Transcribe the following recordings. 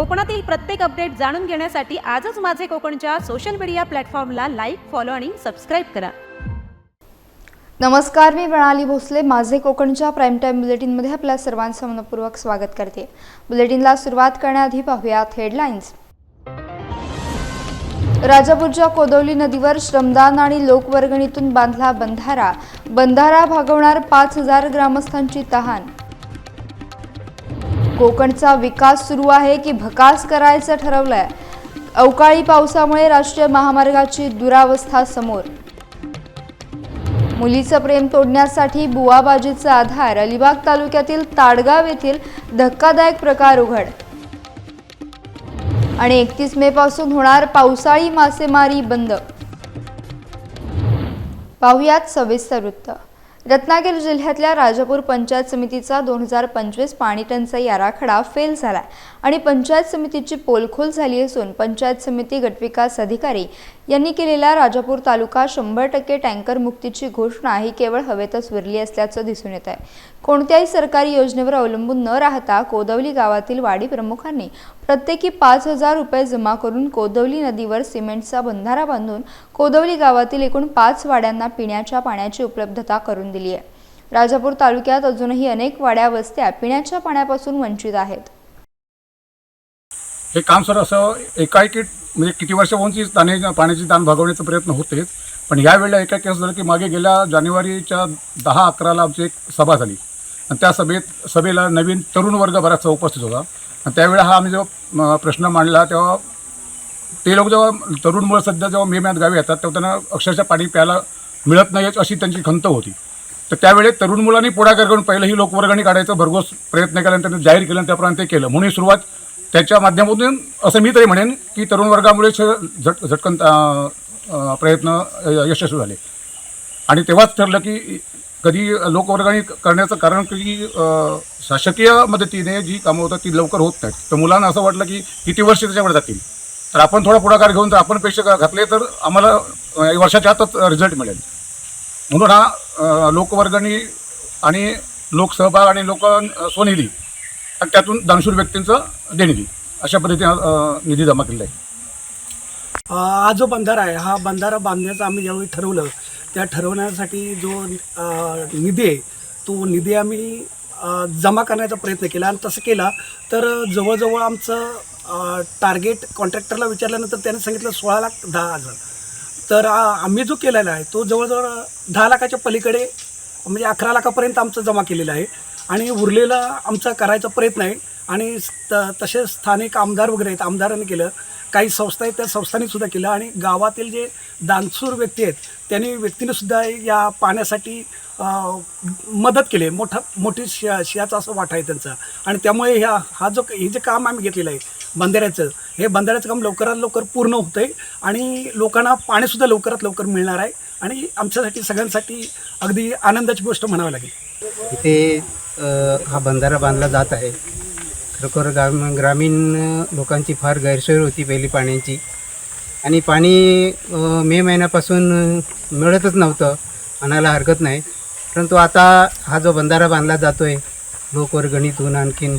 कोकणातील प्रत्येक अपडेट जाणून घेण्यासाठी आजच माझे कोकणच्या सोशल मीडिया प्लॅटफॉर्मला लाईक फॉलो आणि सबस्क्राईब करा. नमस्कार मी प्रणाली भोसले. माझे कोकणच्या प्राईम टाईम बुलेटिनमध्ये आपल्या सर्वांचं मनपूर्वक स्वागत करते. बुलेटिनला सुरुवात करण्याआधी पाहूयात हेडलाईन्स राजापूरच्या कोदवली नदीवर श्रमदान आणि लोकवर्गणीतून बांधला बंधारा. बंधारा भागवणार पाच हजार ग्रामस्थांची तहान. कोकणचा विकास सुरू आहे की भकास करायचं ठरवलंय? अवकाळी पावसामुळे राष्ट्रीय महामार्गाची दुरावस्था समोर. मुलीचं प्रेम तोडण्यासाठी बुवाबाजीचा आधार अलिबाग तालुक्यातील ताडगाव येथील धक्कादायक प्रकार उघड. आणि एकतीस मे पासून होणार पावसाळी मासेमारी बंद. पाहुयात सविस्तर वृत्त. रत्नागिरी जिल्ह्यातल्या राजापूर पंचायत समितीचा दोन हजार पंचवीस पाणी टंचाई आराखडा फेल झाला आणि पंचायत समितीची पोलखोल झाली असून पंचायत समिती गटविकास अधिकारी यांनी केलेल्या राजापूर तालुका शंभर टक्के टँकर मुक्तीची घोषणा ही केवळ हवेतच विरली असल्याचं दिसून येत आहे कोणत्याही सरकारी योजनेवर अवलंबून न राहता कोदवली गावातील वाडी प्रमुखांनी प्रत्येकी पाच हजार रुपये जमा करून कोदवली नदीवर सिमेंटचा बंधारा बांधून कोदवली गावातील एकूण पाच वाड्यांना पिण्याच्या पाण्याची उपलब्धता करून दिली आहे राजापूर तालुक्यात अजूनही अनेक वाड्या वस्त्या पिण्याच्या पाण्यापासून वंचित आहेत. हे काम सर असं एकाएकी म्हणजे किती वर्षापासूनची ताणे पाण्याची दान भागवण्याचा प्रयत्न होतेच. पण यावेळेला एका केस झालं की मागे गेल्या जानेवारीच्या दहा अकराला आमची एक सभा झाली. आणि त्या सभेत सभेला नवीन तरुण वर्ग बराचसा उपस्थित होता. आणि त्यावेळेला हा आम्ही जेव्हा प्रश्न मांडला तेव्हा ते लोक जेव्हा तरुण मुलं सध्या जेव्हा मे महिन्यात गावी येतात तेव्हा त्यांना अक्षरशः पाणी प्यायला मिळत नाही अशी त्यांची खंत होती. तर त्यावेळी तरुण मुलांनी पुढाकार करून पहिलं ही लोकवर्गणी काढायचा भरघोस प्रयत्न केल्यानंतर जाहीर केलं आणि त्याप्रमाणे ते केलं. म्हणून सुरुवात त्याच्या माध्यमातून असं मी तरी म्हणेन की तरुण वर्गामुळे झट झटकन प्रयत्न यशस्वी झाले. आणि तेव्हाच ठरलं की कधी लोकवर्गणी करण्याचं कारण की शासकीय मदतीने जी कामं होतात ती लवकर होत नाहीत. तर मुलांना असं वाटलं की किती वर्ष त्याच्याकडे जातील? तर आपण थोडा पुढाकार घेऊन जर आपण पैसे घातले तर आम्हाला एक वर्षाच्या आतच रिझल्ट मिळेल. म्हणून हा लोकवर्गणी आणि लोकसहभाग आणि लोक स्वनिधी आणि त्यातून दानशूर व्यक्तींचं देणगी. अशा पद्धतीने निधी जमा केलेला आहे. हा जो बंधारा आहे हा बंधारा बांधण्याचं आम्ही ज्यावेळी ठरवलं त्या ठरवण्यासाठी जो निधी आहे तो निधी आम्ही जमा करण्याचा प्रयत्न केला. आणि तसं केला तर जवळजवळ आमचं टार्गेट कॉन्ट्रॅक्टरला विचारल्यानंतर त्याने सांगितलं सोळा लाख दहा हजार. तर आम्ही जो केलेला आहे तो जवळजवळ दहा लाखाच्या पलीकडे म्हणजे अकरा लाखापर्यंत आमचं जमा केलेलं आहे. आणि उरलेला आमचा करायचा प्रयत्न आहे. आणि त तसेच स्थानिक आमदार वगैरे आहेत. आमदारांनी केलं. काही संस्था आहेत त्या संस्थांनीसुद्धा केलं. आणि गावातील जे दानसूर व्यक्ती आहेत त्यांनी व्यक्तीनेसुद्धा या पाण्यासाठी मदत केली आहे. मोठा मोठी शिया शियाचा असं वाटा आहे त्यांचा. आणि त्यामुळे ह्या हा जो हे जे काम आम्ही घेतलेलं आहे बंधाऱ्याचं हे बंधाऱ्याचं काम लवकरात लवकर पूर्ण होतं आहे आणि लोकांना पाणीसुद्धा लवकरात लवकर मिळणार आहे. आणि आमच्यासाठी सगळ्यांसाठी अगदी आनंदाची गोष्ट म्हणावी लागेल. इथे अ, हा बंधारा बांधला जात आहे. खरोखर ग्राम ग्रामीण लोकांची फार गैरसोय होती पहिली पाण्याची. आणि पाणी अ, मे महिन्यापासून मिळतच नव्हतं आणायला हरकत नाही. परंतु आता हा जो बंधारा बांधला जातो आहे लोकवर्गणीतून आणखीन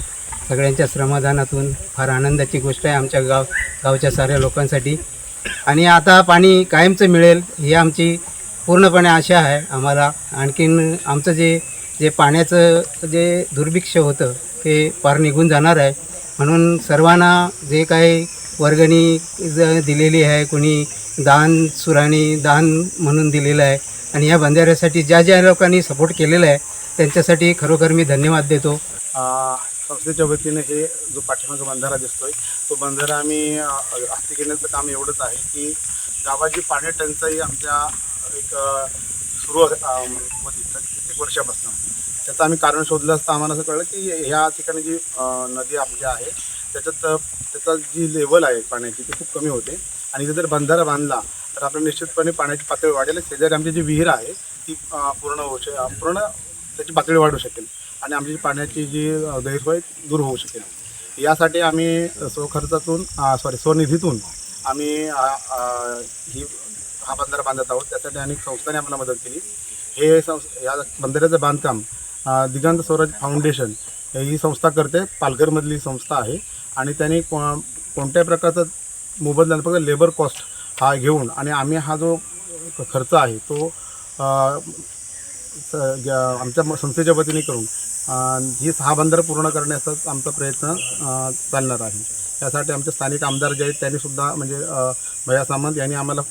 सगळ्यांच्या श्रमदानातून फार आनंदाची गोष्ट आहे आमच्या गाव गावच्या साऱ्या लोकांसाठी. आणि आता पाणी कायमचं मिळेल ही आमची पूर्णपणे आशा आहे आम्हाला. आणखीन आमचं जे जे पाण्याचं जे दुर्भिक्ष होतं ते पार निघून जाणार आहे. म्हणून सर्वांना जे काही वर्गणी ज दिलेली आहे कोणी दान सुराणी दान म्हणून दिलेलं आहे आणि या बंधाऱ्यासाठी ज्या ज्या लोकांनी सपोर्ट केलेला आहे त्यांच्यासाठी खरोखर मी धन्यवाद देतो. संस्थेच्या वतीने हे जो पाठीमागं बंधारा दिसतोय तो बंधारा आम्ही हाती घेण्याचं काम एवढंच आहे की गावाची पाणी टंचाई आमच्या एक सुरू मध्ये होती कित्येक वर्षापासून. त्याचं आम्ही कारण शोधलं असता आम्हाला असं कळलं की ह्या ठिकाणी जी नदी आपली आहे त्याच्यात त्याचा जी लेवल आहे पाण्याची ती खूप कमी होते. आणि इथे जर बंधारा बांधला तर आपल्या निश्चितपणे पाण्याची पातळी वाढेल शेजारी आमची जी विहीर आहे ती पूर्ण होऊ पूर्ण त्याची पातळी वाढू शकेल. आणि आमची पाण्याची जी गैरसोय दूर होऊ शकेल. यासाठी आम्ही स्वखर्चातून सॉरी स्वनिधीतून आम्ही ही हा बंधारा बांधत आहोत. त्यासाठी अनेक संस्थांनी आम्हाला मदत केली. हे संस या बंधाऱ्याचं बांधकाम दिगंत स्वराज फाउंडेशन ही संस्था करते. पालघरमधली संस्था आहे. आणि त्यांनी को कोणत्याही प्रकारचा मोबदला फक्त लेबर कॉस्ट हा घेऊन आणि आम्ही हा जो खर्च आहे तो ज्या- आमच्या म- संस्थेच्या वतीने करून ही सहा बंदर पूर्ण करण्याचाच आमचा प्रयत्न चालणार आहे. त्यासाठी आमचे स्थानिक आमदार जे आहेत त्यांनीसुद्धा म्हणजे भया सामंत यांनी आम्हाला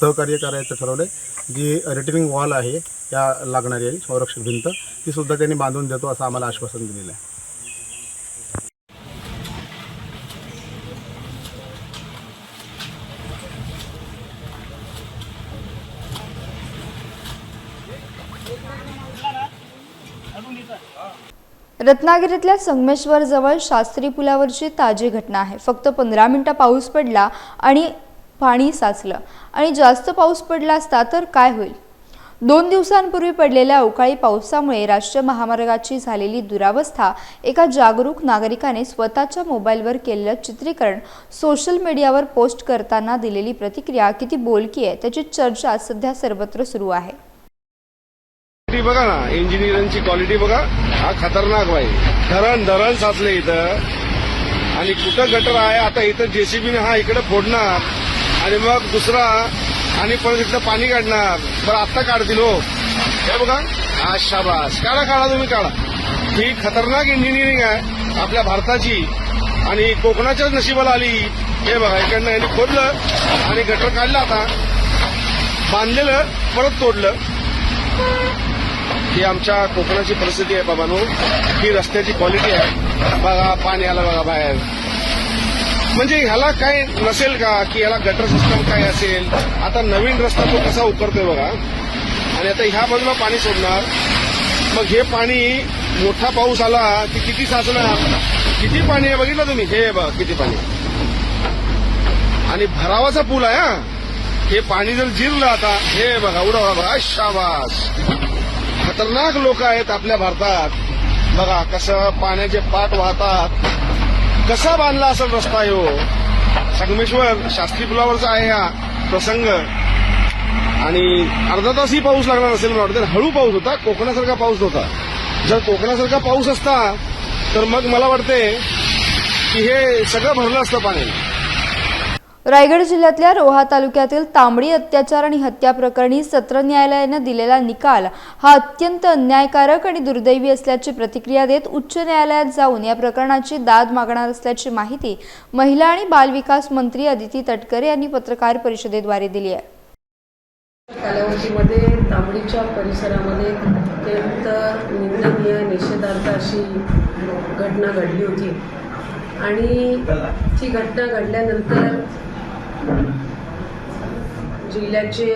सहकार्य करायचं ठरवलं जी रिटर्निंग वॉल आहे या लागणारी आहे संरक्षक भिंत तीसुद्धा त्यांनी बांधून देतो असं आम्हाला आश्वासन दिलेलं आहे. रत्नागिरीतल्या संगमेश्वर जवळ शास्त्री पुलावरची ताजी घटना आहे. फक्त पंधरा मिनिटं पाऊस पडला आणि पाणी साचलं. आणि जास्त पाऊस पडला असता तर काय होईल? दोन दिवसांपूर्वी पडलेल्या अवकाळी पावसामुळे राष्ट्रीय महामार्गाची झालेली दुरावस्था एका जागरूक नागरिकाने स्वतःच्या मोबाईलवर केलेलं चित्रीकरण सोशल मीडियावर पोस्ट करताना दिलेली प्रतिक्रिया किती बोलकी आहे त्याची चर्चा सध्या सर्वत्र सुरू आहे. क्वालिटी बघा ना इंजिनिअरिंगची क्वालिटी बघा. हा खतरनाक बाई धरण धरण साचले इथं. आणि कुठं गटर आहे आता इथं जेसीबीने हा इकडे फोडणार. आणि मग दुसरा आणि परत इथलं पाणी काढणार. बरं आत्ता काढतील हो. हे बघा. हा शाबास. काढा काढा तुम्ही काढा. ही खतरनाक इंजिनिअरिंग आहे आपल्या भारताची. आणि कोकणाच्याच नशिबाला आली. हे बघा इकडनं यांनी खोदलं आणि गटर काढलं आता. बांधलेलं परत तोडलं. ही आमच्या कोकणाची परिस्थिती आहे बाबांनो. ही रस्त्याची क्वालिटी आहे. बघा पाणी आलं बघा बाहेर. म्हणजे ह्याला काय नसेल का? की ह्याला गटर सिस्टम काय असेल? आता नवीन रस्ता तो कसा उतरतोय बघा. आणि आता ह्या बाजूला पाणी सोडणार. मग हे पाणी मोठा पाऊस आला की किती साचणार? किती पाणी आहे बघितलं तुम्ही? हे बघा किती पाणी आणि भरावाचा पूल आहे हा. हे पाणी जर जिरलं आता हे बघा उडा बघा. शाबास. खतरनाक लोक आहेत आपल्या भारतात. बघा कसं पाण्याचे पाट वाहतात. कसा बांधला असेल रस्ता ह्यो संगमेश्वर शास्त्री पुलावरचा आहे हा प्रसंग. आणि अर्धा तासही पाऊस लागणार असेल मला वाटतं. हळू पाऊस होता कोकणासारखा पाऊस होता जर कोकणासारखा पाऊस असता तर मग मला वाटते की हे सगळं भरलं असतं पाणी. रायगड जिल्ह्यातल्या रोहा तालुक्यातील तांबडी अत्याचार आणि हत्या प्रकरणी सत्र न्यायालयानं दिलेला निकाल हा अत्यंत अन्यायकारक आणि दुर्दैवी असल्याची प्रतिक्रिया देत उच्च न्यायालयात जाऊन या प्रकरणाची दाद मागणार असल्याची माहिती महिला आणि बालविकास मंत्री अदिती तटकरे यांनी पत्रकार परिषदेद्वारे दिली आहे. कालावधीमध्ये तांबडीच्या परिसरामध्ये अत्यंत निंदनीय निषेधार्थ अशी घटना घडली होती. आणि ती घटना घडल्यानंतर जिल्ह्याचे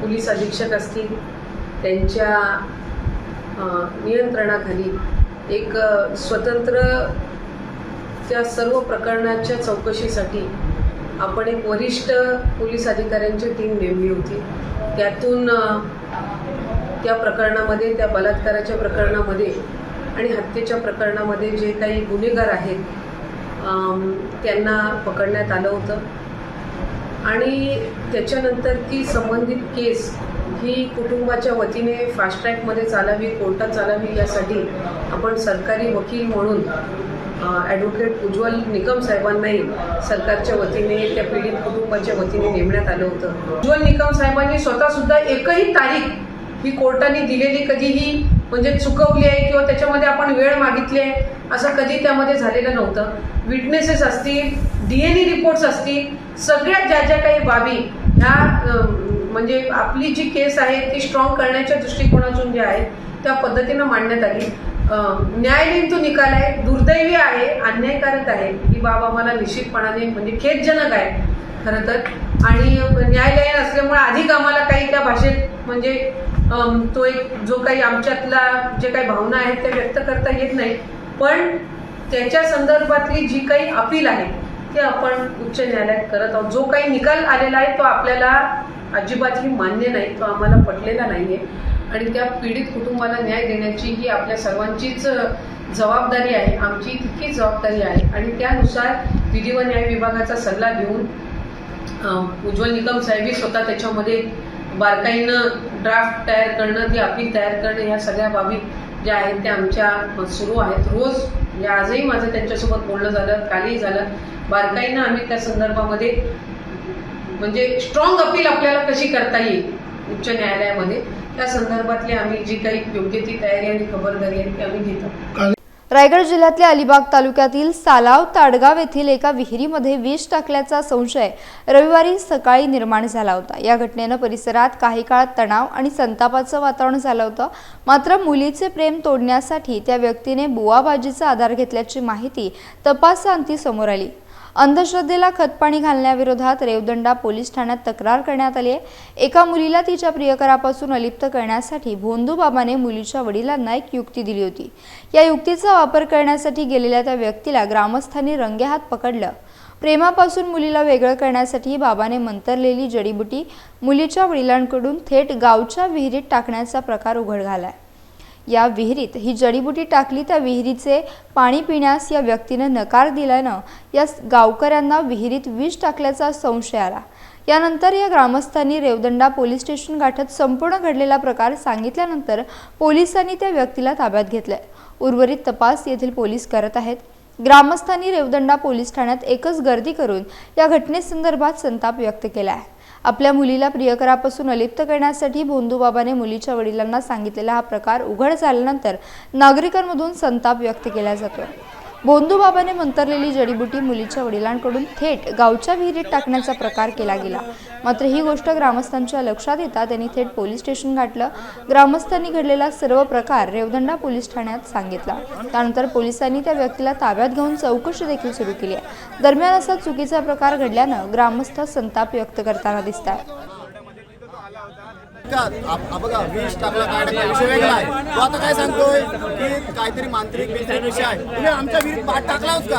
पोलीस अधीक्षक असतील त्यांच्या नियंत्रणाखाली एक स्वतंत्र त्या सर्व प्रकरणाच्या चौकशीसाठी आपण एक वरिष्ठ पोलीस अधिकाऱ्यांची टीम नेमली होती. त्यातून त्या प्रकरणामध्ये त्या बलात्काराच्या प्रकरणामध्ये आणि हत्येच्या प्रकरणामध्ये जे काही गुन्हेगार आहेत त्यांना पकडण्यात आलं होतं. आणि त्याच्यानंतर ती संबंधित केस ही कुटुंबाच्या वतीने फास्ट ट्रॅकमध्ये चालावी कोर्टात चालावी यासाठी आपण सरकारी वकील म्हणून ॲडव्होकेट उज्ज्वल निकम साहेबांनाही सरकारच्या वतीने त्या पीडित कुटुंबाच्या वतीने नेमण्यात आलं होतं. उज्ज्वल निकम साहेबांनी स्वतःसुद्धा एकही तारीख ही कोर्टाने दिलेली कधीही म्हणजे चुकवली आहे किंवा त्याच्यामध्ये आपण वेळ मागितली आहे असं कधी त्यामध्ये झालेलं नव्हतं. विटनेसेस असतील डी एन रिपोर्ट्स असतील सगळ्या ज्या ज्या काही बाबी ह्या म्हणजे आपली जी केस आहे ती स्ट्रॉंग करण्याच्या दृष्टिकोनातून ज्या आहेत त्या पद्धतीनं मांडण्यात आली. न्यायालयीन तो निकाल आहे दुर्दैवी आहे अन्यायकारक आहे ही बाब आम्हाला निश्चितपणाने म्हणजे खेदजनक आहे खरं तर. आणि न्यायालयीन असल्यामुळे अधिक आम्हाला काही त्या भाषेत म्हणजे तो एक जो काही आमच्यातला जे काही भावना आहेत त्या व्यक्त करता येत नाही. पण त्याच्या संदर्भातली जी काही अपील आहे ते आपण उच्च न्यायालयात करत आहोत. जो काही निकाल आलेला आहे तो आपल्याला अजिबातही मान्य नाही तो आम्हाला पटलेला नाही आहे आणि त्या पीडित कुटुंबाला न्याय देण्याची ही आपल्या सर्वांचीच जबाबदारी आहे. आमची तितकीच जबाबदारी आहे. आणि त्यानुसार विधी व न्याय विभागाचा सल्ला घेऊन उज्ज्वल निकम साहेबी स्वतः त्याच्यामध्ये बारकाईनं ड्राफ्ट तयार करणं ती अपील तयार करणं ह्या सगळ्या बाबी ज्या आहेत त्या आमच्या सुरू आहेत. रोज म्हणजे आजही माझं त्यांच्यासोबत बोलणं झालं कालही झालं. बारकाईनं आम्ही त्या संदर्भामध्ये म्हणजे स्ट्रॉंग अपील आपल्याला कशी करता येईल उच्च न्यायालयामध्ये त्या संदर्भातली आम्ही जी काही योग्य ती तयारी आणि खबरदारी आहे ती आम्ही घेतो. रायगड जिल्ह्यातल्या अलिबाग तालुक्यातील सालाव ताडगाव येथील एका विहिरीमध्ये विष टाकल्याचा संशय रविवारी सकाळी निर्माण झाला होता. या घटनेनं परिसरात काही काळ तणाव आणि संतापाचं वातावरण झालं होतं. मात्र मुलीचे प्रेम तोडण्यासाठी त्या व्यक्तीने बुवाबाजीचा आधार घेतल्याची माहिती तपासांती समोर आली. अंधश्रद्धेला खतपाणी घालण्याविरोधात रेवदंडा पोलीस ठाण्यात तक्रार करण्यात आली आहे. एका मुलीला तिच्या प्रियकरापासून अलिप्त करण्यासाठी भोंदूबाबाने मुलीच्या वडिलांना एक युक्ती दिली होती. या युक्तीचा वापर करण्यासाठी गेलेल्या त्या व्यक्तीला ग्रामस्थांनी रंगेहात पकडलं. प्रेमापासून मुलीला वेगळं करण्यासाठी बाबाने मंतरलेली जडीबुटी मुलीच्या वडिलांकडून थेट गावच्या विहिरीत टाकण्याचा प्रकार उघड घालाय या विहिरीत. ही जडीबुटी टाकली त्या विहिरीचे पाणी पिण्यास या व्यक्तीनं नकार दिल्यानं या गावकऱ्यांना विहिरीत विष टाकल्याचा संशय आला. यानंतर या ग्रामस्थांनी रेवदंडा पोलीस स्टेशन गाठत संपूर्ण घडलेला प्रकार सांगितल्यानंतर पोलिसांनी त्या व्यक्तीला ताब्यात घेतलंय. उर्वरित तपास येथील पोलीस करत आहेत. ग्रामस्थांनी रेवदंडा पोलीस ठाण्यात एकच गर्दी करून या घटनेसंदर्भात संताप व्यक्त केला आहे. आपल्या मुलीला प्रियकरापासून अलिप्त करण्यासाठी भोंदूबाबाने मुलीच्या वडिलांना सांगितलेला हा प्रकार उघड झाल्यानंतर नागरिकांमधून संताप व्यक्त केला जातो. बोंदूबाबाने मंतरलेली जडीबुटी मुलीच्या वडिलांकडून थेट गावच्या विहिरीत टाकण्याचा प्रकार केला गेला. मात्र ही गोष्ट ग्रामस्थांच्या लक्षात येता त्यांनी थेट पोलीस स्टेशन गाठलं. ग्रामस्थांनी घडलेला सर्व प्रकार रेवदंडा पोलीस ठाण्यात सांगितला. त्यानंतर पोलिसांनी त्या व्यक्तीला ताब्यात घेऊन चौकशी देखील सुरू केली आहे. दरम्यान असा चुकीचा प्रकार घडल्यानं ग्रामस्थ संताप व्यक्त करताना दिसत आहे बघा विष टाकला काय टाकला विषय वेगळा आहे. तो आता काय सांगतोय? की काहीतरी मांत्रिक विषय आहे. तुम्ही आमच्या विहिरीत पाठ टाकलाच का?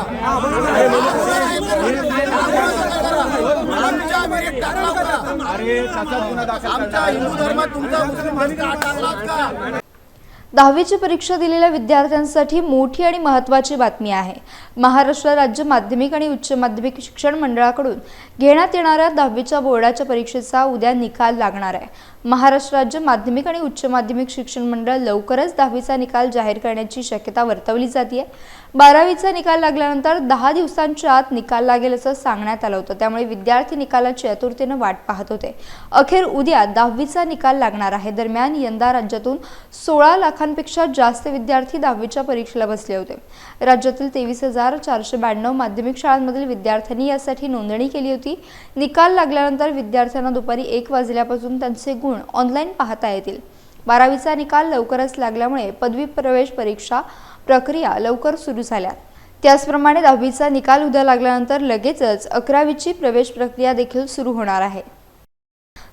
आमच्या विहिरीत टाकला का? आमच्या हिंदू धर्मात तुमचा मुस्लिम हात टाकलाच का? दहावीची परीक्षा दिलेल्या विद्यार्थ्यांसाठी मोठी आणि महत्त्वाची बातमी आहे. महाराष्ट्र राज्य माध्यमिक आणि उच्च माध्यमिक शिक्षण मंडळाकडून घेण्यात येणाऱ्या दहावीच्या बोर्डाच्या परीक्षेचा उद्या निकाल लागणार आहे. महाराष्ट्र राज्य माध्यमिक आणि उच्च माध्यमिक शिक्षण मंडळ लवकरच दहावीचा निकाल जाहीर करण्याची शक्यता वर्तवली जाते बारावीचा निकाल लागल्यानंतर दहा दिवसांच्या आत निकाल लागेल असं सांगण्यात आलं होतं. त्यामुळे विद्यार्थी निकालाची आतुरतेनं वाट पाहत होते. अखेर उद्या दहावीचा निकाल लागणार आहे. दरम्यान यंदा राज्यातून सोळा लाखांपेक्षा जास्त विद्यार्थी दहावीच्या परीक्षेला बसले होते. राज्यातील तेवीस हजार चारशे ब्याण्णव माध्यमिक शाळांमधील विद्यार्थ्यांनी यासाठी नोंदणी केली होती. निकाल लागल्यानंतर विद्यार्थ्यांना दुपारी एक वाजल्यापासून त्यांचे गुण ऑनलाईन पाहता येतील. बारावीचा निकाल लवकरच लागल्यामुळे पदवी प्रवेश परीक्षा प्रक्रिया लवकर सुरू झाल्या. त्याचप्रमाणे दहावीचा निकाल उद्या लागल्यानंतर लगेचच अकरावीची प्रवेश प्रक्रिया देखील सुरू होणार आहे.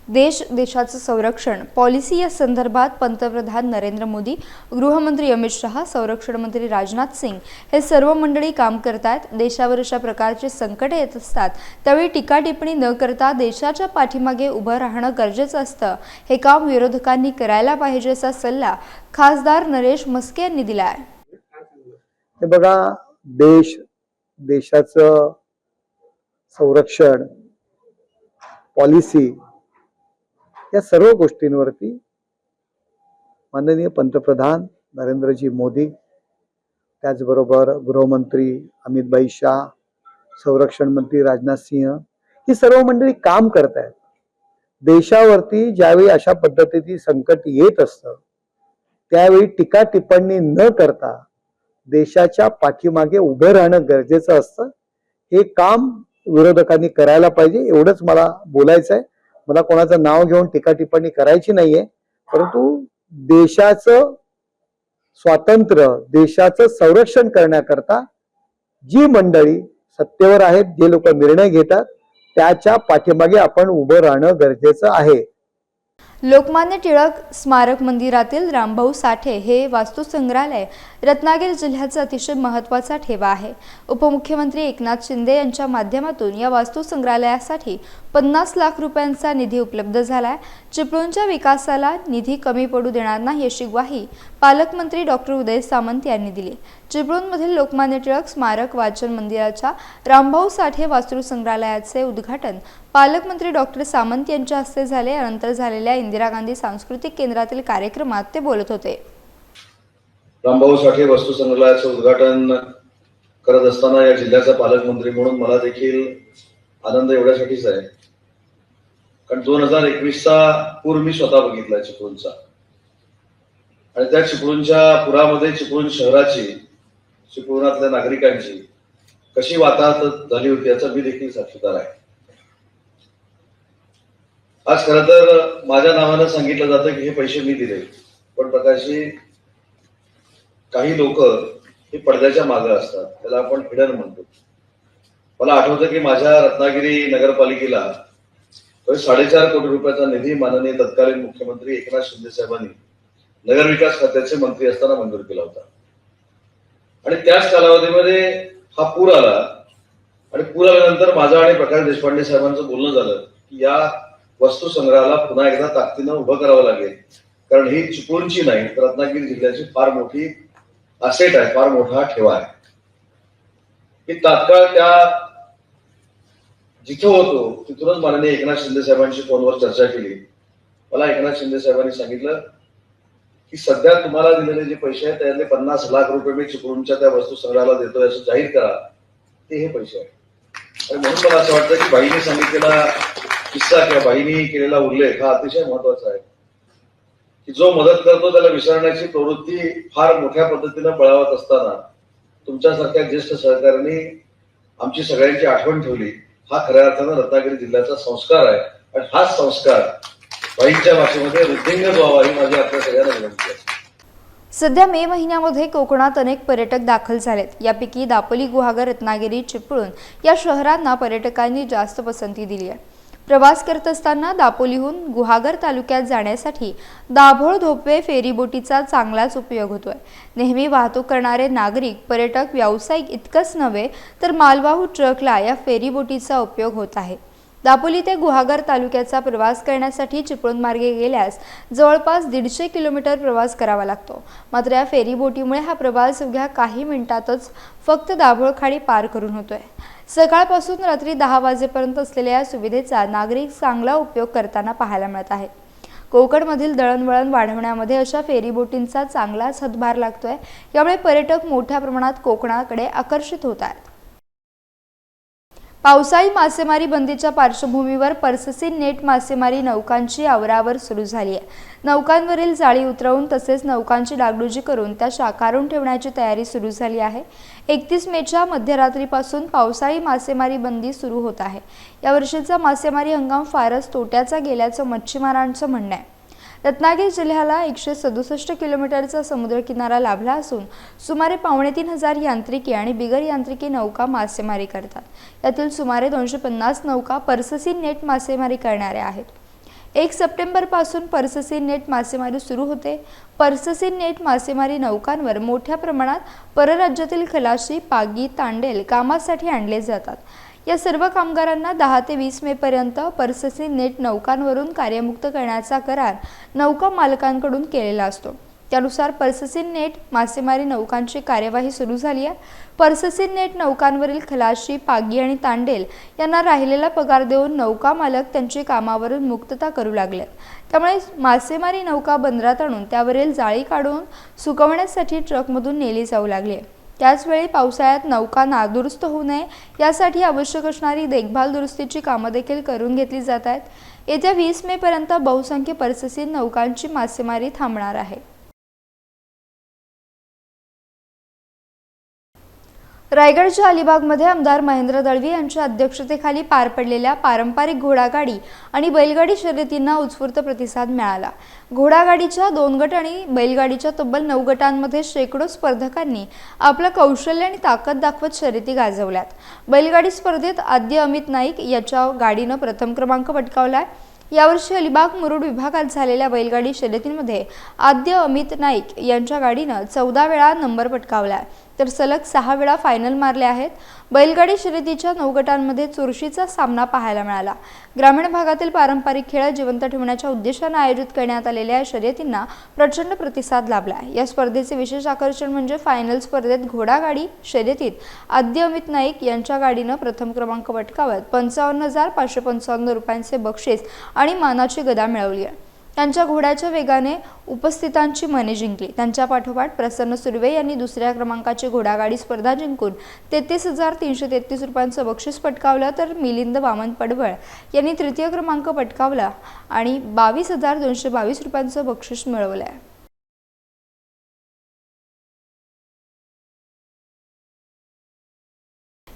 देश देशाचं संरक्षण. पॉलिसी या संदर्भात पंतप्रधान नरेंद्र मोदी गृहमंत्री अमित शहा संरक्षण मंत्री राजनाथ सिंग हे सर्व मंडळी काम करतात देशावर अशा प्रकारचे संकट येत असतात. त्यावेळी टीका टिप्पणी न करता देशाच्या पाठीमागे उभं राहणं गरजेचं असतं. हे काम विरोधकांनी करायला पाहिजे असा सल्ला खासदार नरेश मस्के यांनी दिला आहे बघा देश देशाचं संरक्षण पॉलिसी या सर्व गोष्टींवरती माननीय पंतप्रधान नरेंद्रजी मोदी त्याचबरोबर गृहमंत्री अमितभाई शाह संरक्षण मंत्री राजनाथ सिंह ही सर्व मंडळी काम करत आहेत देशावरती ज्यावेळी अशा पद्धतीची संकट येत असतं त्यावेळी टीका टिप्पणी न करता देशाच्या पाठीमागे उभं राहणं गरजेचं असतं. हे काम विरोधकांनी करायला पाहिजे एवढंच मला बोलायचं आहे मला कोणाचं नाव घेऊन टीका टिप्पणी करायची नाहीये परंतु देशाचं स्वातंत्र्य देशाचं संरक्षण करण्याकरता जी मंडळी सत्तेवर आहेत जे लोक निर्णय घेतात त्याच्या पाठीमागे आपण उभं राहणं गरजेचं आहे. लोकमान्य टिळक स्मारक मंदिरातील रामभाऊ साठे हे वास्तुसंग्रहालय रत्नागिरी जिल्ह्याचा अतिशय महत्त्वाचा ठेवा आहे. उपमुख्यमंत्री एकनाथ शिंदे यांच्या माध्यमातून या वास्तुसंग्रहालयासाठी पन्नास लाख रुपयांचा निधी उपलब्ध झाला आहे चिपळूणच्या विकासाला निधी कमी पडू देणार नाही अशी ग्वाही पालकमंत्री डॉक्टर उदय सामंत यांनी दिली. चिपळूणमधील लोकमान्य टिळक स्मारक वाचन मंदिराच्या रामभाऊ साठे वास्तुसंग्रहालयाचे उद्घाटन पालकमंत्री डॉक्टर सामंत यांच्या हस्ते झाले. यानंतर झालेल्या इंदिरा गांधी सांस्कृतिक केंद्रातील कार्यक्रमात ते बोलत होते. रामभाऊ साठे वस्तू संग्रहालयाचं उद्घाटन करत असताना या जिल्ह्याचा पालकमंत्री म्हणून मला देखील आनंद एवढ्यासाठीच आहे. कारण दोन हजार एकवीसचा पूर मी स्वतः बघितलाय चिपळूणचा. आणि त्या चिपळूणच्या पुरामध्ये चिपळूण शहराची चिपळूणातल्या नागरिकांची कशी वाताहत झाली होती याचा मी देखील साक्षीदार आहे. आज खरं तर माझ्या नावानं सांगितलं जातं की हे पैसे मी दिले पण प्रकाशी काही लोक हे पडद्याच्या मागं असतात. त्याला आपण हिडन म्हणतो. मला आठवतं की माझ्या रत्नागिरी नगरपालिकेला साडेचार कोटी रुपयाचा निधी माननीय तत्कालीन मुख्यमंत्री एकनाथ शिंदे साहेबांनी नगर विकास खात्याचे मंत्री असताना मंजूर केला होता. आणि त्याच कालावधीमध्ये हा पूर आला. आणि पूर आल्यानंतर माझं आणि प्रकाश देशपांडे साहेबांचं बोलणं झालं की या वस्तू संग्रहाला पुन्हा एकदा ताकदीनं उभं करावं लागेल. कारण ही चिपळूणची नाही तर रत्नागिरी जिल्ह्याची फार मोठी असेट आहे फार मोठा ठेवा आहे. की तात्काळ त्या जिथं होतो तिथूनच माननीय एकनाथ शिंदे साहेबांशी फोनवर चर्चा केली. मला एकनाथ शिंदे साहेबांनी सांगितलं की सध्या तुम्हाला दिलेले जे पैसे आहेत त्यातले पन्नास लाख रुपये मी चिपळूणच्या त्या वस्तू संग्रहाला देतोय असं जाहीर करा. ते हे पैसे आहेत. आणि म्हणून मला असं वाटतं की बाईने सांगितलेला किस्सा किंवा बाईने केलेला उल्लेख हा अतिशय महत्त्वाचा आहे. की जो मदत करतो त्याला विसरण्याची प्रवृत्ती फार मोठ्या पद्धतीनं बळावत असताना तुमच्यासारख्या ज्येष्ठ सहकाऱ्यांनी आमची सगळ्यांची आठवण ठेवली. हा खऱ्या अर्थानं रत्नागिरी जिल्ह्याचा संस्कार आहे. आणि हाच संस्कार बाईंच्या भाषेमध्ये वृद्धिंगत व्हावा ही माझी आपल्या सगळ्यांना विनंती आहे. सध्या मे महिन्यामध्ये कोकणात अनेक पर्यटक दाखल झालेत. यापैकी दापोली गुहागर रत्नागिरी चिपळूण या शहरांना पर्यटकांनी जास्त पसंती दिली आहे. प्रवास करत असताना दापोलीहून गुहागर तालुक्यात जाण्यासाठी दाभोळ धोपवे फेरीबोटीचा चांगलाच उपयोग होतोय. नेहमी वाहतूक करणारे नागरिक पर्यटक व्यावसायिक इतकंच नव्हे तर मालवाहू ट्रकला या फेरीबोटीचा उपयोग होत आहे. दापोली ते गुहागर तालुक्याचा प्रवास करण्यासाठी चिपळूण मार्गे गेल्यास जवळपास दीडशे किलोमीटर प्रवास करावा लागतो. मात्र या फेरीबोटीमुळे हा प्रवास अवघ्या काही मिनिटातच फक्त दाभोळखाडी पार करून होतोय. सकाळपासून रात्री दहा वाजेपर्यंत असलेल्या या सुविधेचा नागरिक चांगला उपयोग करताना पाहायला मिळत आहे. कोकणमधील दळणवळण वाढवण्यामध्ये अशा फेरीबोटींचा चांगलाच हातभार लागतोय. यामुळे पर्यटक मोठ्या प्रमाणात कोकणाकडे आकर्षित होत आहेत. पावसाळी मासेमारी बंदीच्या पार्श्वभूमीवर परससी नेट मासेमारी नौकांची आवरावर सुरू झाली आहे. नौकांवरील जाळी उतरवून तसेच नौकांची डागडुजी करून त्या शाकारून ठेवण्याची तयारी सुरू झाली आहे. एकतीस मेच्या मध्यरात्रीपासून पावसाळी मासेमारी बंदी सुरू होत आहे. यावर्षीचा मासेमारी हंगाम फारच तोट्याचा गेल्याचं मच्छीमारांचं म्हणणं आहे. रत्नागिरी जिल्ह्याला एकशे सदुसष्ट किलोमीटरचा समुद्रकिनारा लाभला असून सुमारे पावणे तीन हजार यांत्रिकी आणि बिगर यांत्रिकी नौका मासेमारी करतात. यातील सुमारे दोनशे पन्नास नौका परससी नेट मासेमारी करणाऱ्या आहेत. एक सप्टेंबरपासून पर्ससी नेट मासेमारी सुरू होते. पर्ससी नेट मासेमारी नौकांवर मोठ्या प्रमाणात परराज्यातील खलाशी पागी तांडेल कामासाठी आणले जातात. या सर्व कामगारांना दहा ते वीस मेपर्यंत परससी नेट नौकांवरून कार्यमुक्त करण्याचा करार नौका मालकांकडून केलेला असतो. त्यानुसार पर्ससीन नेट मासेमारी नौकांची कार्यवाही सुरू झाली आहे. पर्ससीन नेट नौकांवरील खलाशी पागी आणि तांडेल यांना राहिलेला पगार देऊन नौका मालक त्यांची कामावरून मुक्तता करू लागले. त्यामुळे मासेमारी नौका बंदरात आणून त्यावरील जाळी काढून सुकवण्यासाठी ट्रकमधून नेली जाऊ लागली त्याचवेळी पावसाळ्यात नौका नादुरुस्त होऊ नये यासाठी आवश्यक असणारी देखभाल दुरुस्तीची कामं देखील करून घेतली जात आहेत. येत्या वीस मेपर्यंत बहुसंख्य परससी नौकांची मासेमारी थांबणार आहे. रायगडच्या अलिबागमध्ये आमदार महेंद्र दळवी यांच्या अध्यक्षतेखाली पार पडलेल्या पारंपरिक घोडागाडी आणि बैलगाडी शर्यतींना उत्स्फूर्त प्रतिसाद मिळाला. घोडागाडीच्या दोन गट आणि बैलगाडीच्या तब्बल नऊ गटांमध्ये शेकडो स्पर्धकांनी आपलं कौशल्य आणि ताकद दाखवत शर्यती गाजवल्यात. बैलगाडी स्पर्धेत आद्य अमित नाईक याच्या गाडीनं प्रथम क्रमांक पटकावलाय. यावर्षी अलिबाग मुरुड विभागात झालेल्या बैलगाडी शर्यतींमध्ये आद्य अमित नाईक यांच्या गाडीनं चौदा वेळा नंबर पटकावला तर सलग सहा वेळा फायनल मारले आहेत. बैलगाडी शर्यतीच्या नऊ गटांमध्ये चुरशीचा सामना पाहायला मिळाला. ग्रामीण भागातील पारंपरिक खेळ जिवंत ठेवण्याच्या उद्देशानं आयोजित करण्यात आलेल्या या शर्यतींना प्रचंड प्रतिसाद लाभला या स्पर्धेचे विशेष आकर्षण म्हणजे फायनल स्पर्धेत घोडागाडी शर्यतीत आद्य अमित नाईक यांच्या गाडीनं प्रथम क्रमांक पटकावत पंचावन्न हजार पाचशे पंचावन्न रुपयांचे बक्षीस आणि मानाची गदा मिळवली आहे. त्यांच्या घोड्याच्या वेगाने उपस्थितांची मने जिंकली. त्यांच्या पाठोपाठ प्रसन्न सुर्वे यांनी दुसऱ्या क्रमांकाची घोडागाडी स्पर्धा जिंकून तेहतीस हजार तीनशे तेहतीस रुपयांचं बक्षीस पटकावलं तर मिलिंद वामन पडवळ यांनी तृतीय क्रमांक पटकावला आणि बावीस हजार दोनशे बावीस रुपयांचं बक्षीस मिळवलं आहे